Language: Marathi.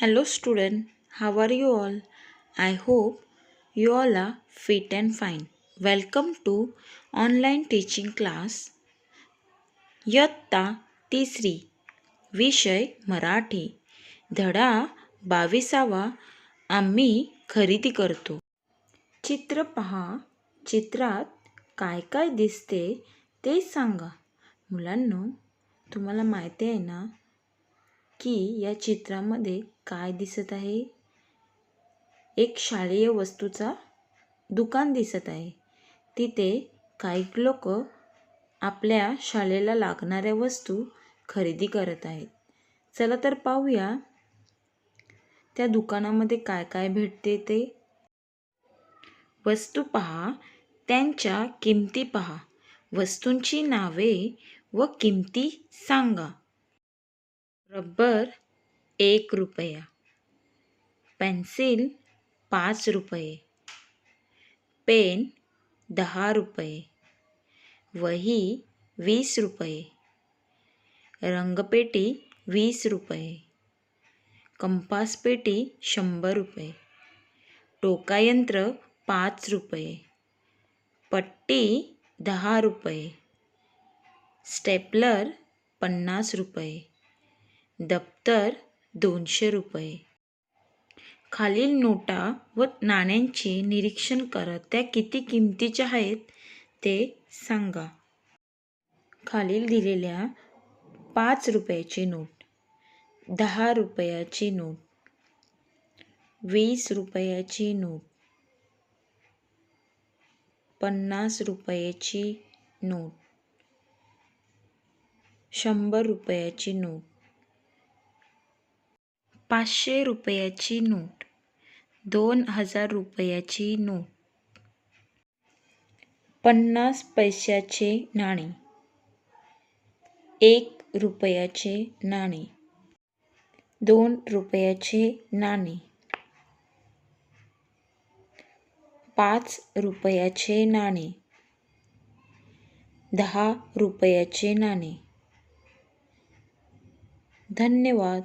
Hello student how are you all I hope you all are fit and fine welcome to online teaching class यत्ता तिसरी विषय मराठी धडा बावीसावा आम्ही खरेदी करतो. चित्र पहा. चित्रात काय काय दिसते ते सांगा. मुलांना तुम्हाला माहिती आहे ना की या चित्रामध्ये काय दिसत आहे? एक शालेय वस्तूचा दुकान दिसत आहे. तिथे काही लोक आपल्या शाळेला लागणाऱ्या वस्तू खरेदी करत आहेत. चला तर पाहूया त्या दुकानामध्ये काय काय भेटते ते. वस्तू पहा त्यांच्या किमती पहा. वस्तूंची नावे व किमती सांगा. रबर एक रुपया, पेन्सिल पाच रुपये, पेन दहा रुपये, वही वीस रुपये, रंगपेटी वीस रुपये, कंपासपेटी शंभर रुपये, टोकायंत्र पाच रुपये, पट्टी दहा रुपये, स्टेपलर पन्नास रुपये दप्तर दोनशे रुपये. खालील नोटा व नाण्यांचे निरीक्षण करा. त्या किती किमतीच्या आहेत ते सांगा. खालील दिलेल्या पाच रुपयाची नोट दहा रुपयाची नोट वीस रुपयाची नोट पन्नास रुपयाची नोट शंभर रुपयाची नोट पाचशे रुपयाची नोट. दोन हजार रुपयाची नोट. पन्नास पैशाचे नाणे. एक रुपयाचे नाणे. दोन रुपयाचे नाणे. पाच रुपयाचे नाणे. दहा रुपयाचे नाणे. धन्यवाद.